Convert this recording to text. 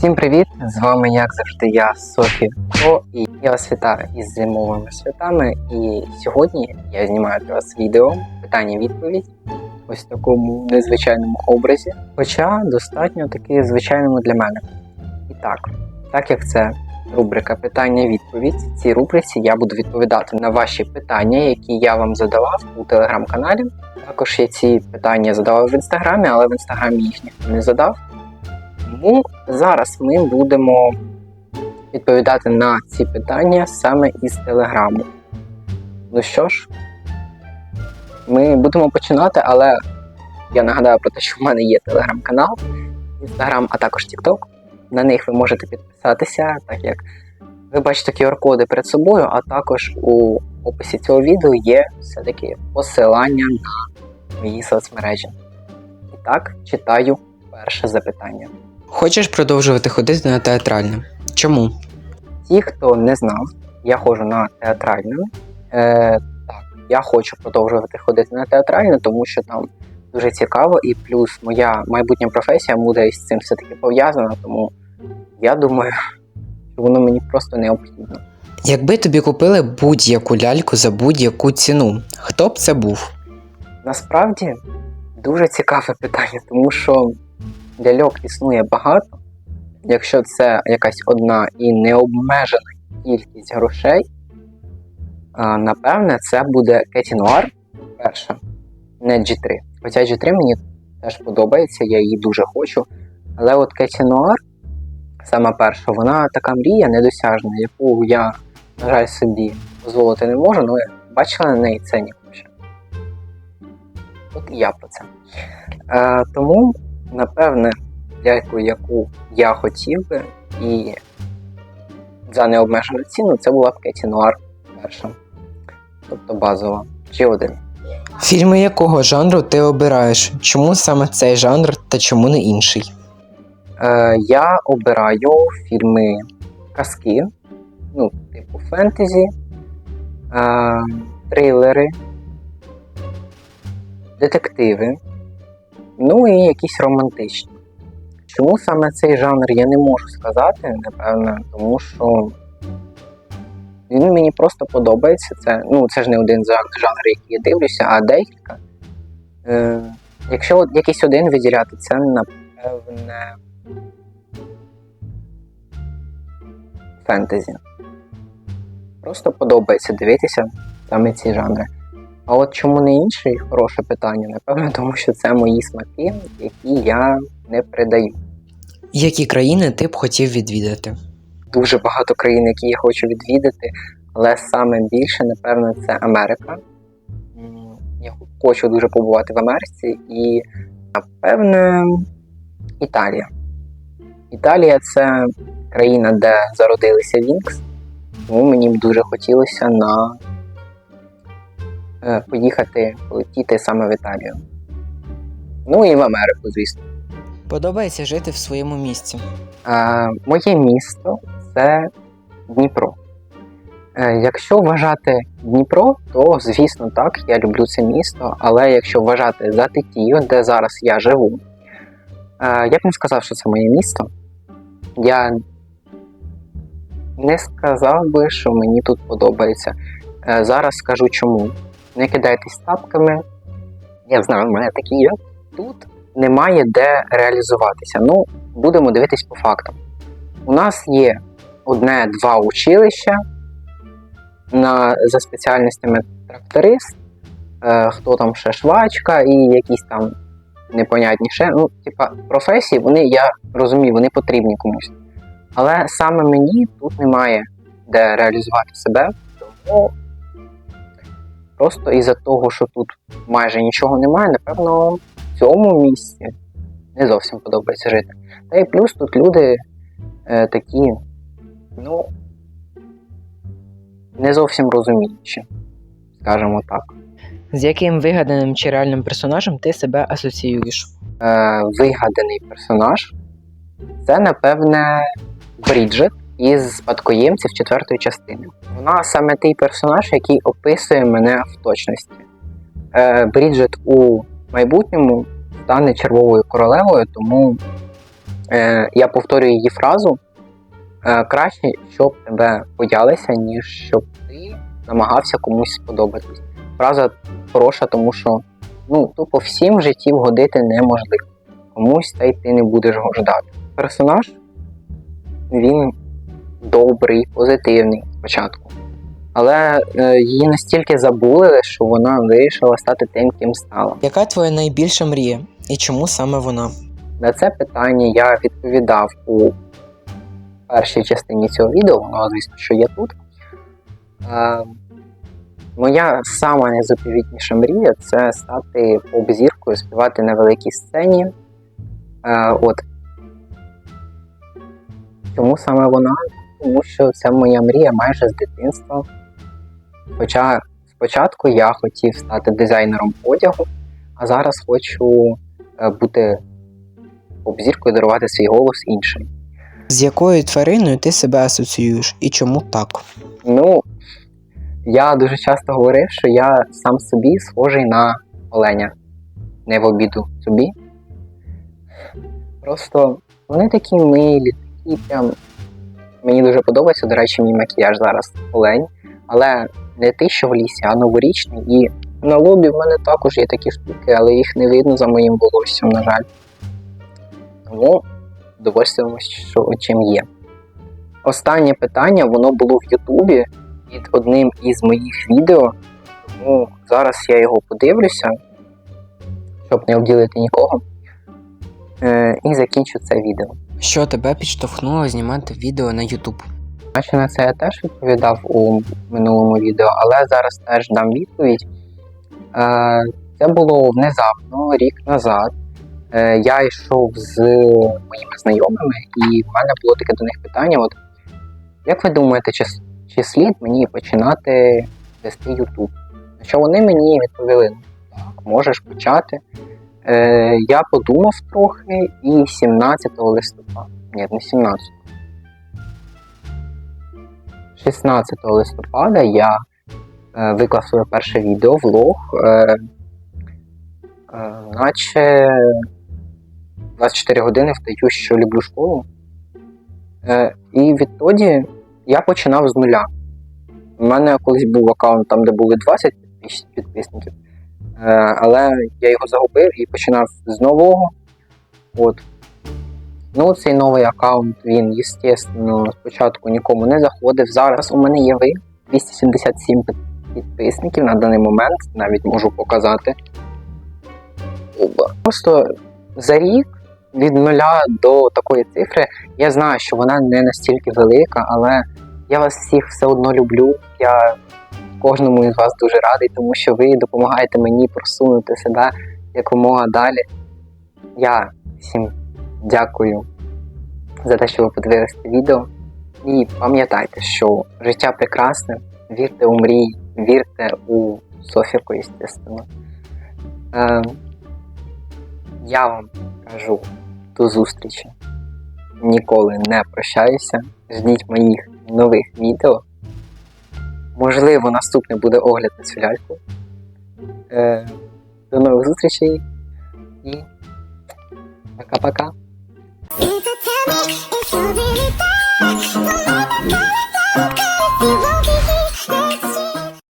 Всім привіт! З вами, як завжди, я Софі Ко, і я вас вітаю із зимовими святами. І сьогодні я знімаю для вас відео питання-відповідь ось в такому незвичайному образі, хоча достатньо таки звичайному для мене. І так, так як це рубрика питання-відповідь, в цій рубриці я буду відповідати на ваші питання, які я вам задавав у телеграм-каналі. Також я ці питання задавав в інстаграмі, але в інстаграмі їх ніхто не задав. Тому зараз ми будемо відповідати на ці питання саме із Телеграму. Ну що ж, ми будемо починати, але я нагадаю про те, що в мене є телеграм-канал, інстаграм, а також Тікток. На них ви можете підписатися, так як ви бачите QR-коди перед собою, а також у описі цього відео є все-таки посилання на мої соцмережі. І так, читаю перше запитання. Хочеш продовжувати ходити на театральне? Чому? Ті, хто не знав, я ходжу на театральне. Е, так, я хочу продовжувати ходити на театральне, тому що там дуже цікаво, і плюс моя майбутня професія буде із цим все-таки пов'язана, тому я думаю, що воно мені просто необхідно. Якби тобі купили будь-яку ляльку за будь-яку ціну, хто б це був? Насправді дуже цікаве питання, тому що ляльок існує багато. Якщо це якась одна і необмежена кількість грошей, напевне, це буде Нуар перша, не G3. Хоча G3 мені теж подобається, я її дуже хочу. Але от Кеті Нуар, сама перша, вона така мрія недосяжна, яку я, на жаль, собі дозволити не можу, але бачила на неї ценник ще. От і я про це. Е, тому, напевне, ляльку, яку я хотів би, і за необмежену ціну, це була б Кеті Нуар перша. Тобто базова. Чи один. Фільми якого жанру ти обираєш? Чому саме цей жанр та чому не інший? Е, я обираю фільми казки, ну, типу фентезі, е, трилери, детективи, ну і якісь романтичні. Чому саме цей жанр я не можу сказати, напевно, тому що він мені просто подобається. Це, ну, це ж не один жанр, який я дивлюся, а декілька. Е, якщо якийсь один виділяти, це напевне. Фентезі. Просто подобається дивитися саме ці жанри. А от чому не інший хороше питання? Напевно, тому що це мої смаки, які я не придаю. Які країни ти б хотів відвідати? Дуже багато країн, які я хочу відвідати, але саме більше, напевно, це Америка. Я хочу дуже побувати в Америці і, напевне, Італія. Італія це країна, де зародилися Вінкс, тому мені б дуже хотілося на поїхати, полетіти саме в Італію. Ну і в Америку, звісно. Подобається жити в своєму місці. Е, моє місто це Дніпро. Е, якщо вважати Дніпро, то звісно так, я люблю це місто, але якщо вважати за Тетію, де зараз я живу, е, я б не сказав, що це моє місто. Я не сказав би, що мені тут подобається. Е, зараз скажу чому. Не кидайтесь тапками. Я знаю, в мене такі є. Тут немає де реалізуватися. Ну, будемо дивитись по фактам. У нас є одне-два училища на, за спеціальностями тракторист, е, хто там ще швачка і якісь там непонятні ще. Ну, типа, професії, вони, я розумію, вони потрібні комусь. Але саме мені тут немає де реалізувати себе, тому просто із-за того, що тут майже нічого немає, напевно, в цьому місці не зовсім подобається жити. Та й плюс тут люди е, такі, ну, не зовсім розуміючі, скажімо так. З яким вигаданим чи реальним персонажем ти себе асоціюєш? Е, вигаданий персонаж це, напевне, Бріджит із спадкоємців четвертої частини. Вона саме той персонаж, який описує мене в точності. Е, Бріджит у майбутньому стане червовою королевою, тому Е, я повторюю її фразу. Е, краще, щоб тебе боялися, ніж щоб ти намагався комусь сподобатись. Фраза хороша, тому що ну, тупо всім в житті вгодити неможливо. Комусь та й ти не будеш його ждати. Персонаж він добрий, позитивний спочатку. Але е, її настільки забули, що вона вирішила стати тим, ким стала. Яка твоя найбільша мрія? І чому саме вона? На це питання я відповідав у першій частині цього відео, воно, звісно, що є тут. Е, моя сама незаповітніша мрія це стати поп-зіркою, співати на великій сцені. Е, от. Чому саме вона? Тому що це моя мрія майже з дитинства. Хоча спочатку я хотів стати дизайнером одягу, а зараз хочу е, бути поп-зіркою дарувати свій голос іншим. З якою твариною ти себе асоціюєш і чому так? Ну, я дуже часто говорив, що я сам собі схожий на оленя. Не в обіду собі. Просто вони такі милі, такі прям. Мені дуже подобається, до речі, мій макіяж зараз олень, але не той, що в лісі, а новорічний. І на лобі в мене також є такі штуки, але їх не видно за моїм волоссям, на жаль. Тому довольствуємося, що чим є. Останнє питання воно було в Ютубі під одним із моїх відео. Тому зараз я його подивлюся, щоб не обділити нікого. Е, і закінчу це відео. Що тебе підштовхнуло знімати відео на YouTube? Наче на це я теж відповідав у минулому відео, але зараз теж дам відповідь. Е, це було внезапно, рік назад. Е, я йшов з моїми знайомими, і в мене було таке до них питання: от, як ви думаєте, чи, чи слід мені починати вести YouTube? На що вони мені відповіли: ну, так, можеш почати. Е, я подумав трохи, і 17 листопада, ні, не 17, 16 листопада я е, виклав своє перше відео, влог, е, е, наче 24 години вдаю, що люблю школу. Е, і відтоді я починав з нуля. У мене колись був аккаунт там, де були 20 підписників, але я його загубив і починав з нового. От. Ну, цей новий аккаунт, він, звісно, спочатку нікому не заходив. Зараз у мене є ви 277 підписників на даний момент, навіть можу показати. Просто за рік від нуля до такої цифри я знаю, що вона не настільки велика, але я вас всіх все одно люблю. Я кожному із вас дуже радий, тому що ви допомагаєте мені просунути себе якомога далі. Я всім дякую за те, що ви подивилися це відео. І пам'ятайте, що життя прекрасне, вірте у мрії, вірте у Софірку, звісно. Е, я вам кажу до зустрічі. Ніколи не прощаюся. Ждіть моїх нових відео. Можливо, наступний буде огляд на цю ляльку. Е, до нових зустрічей і пока-пока. If.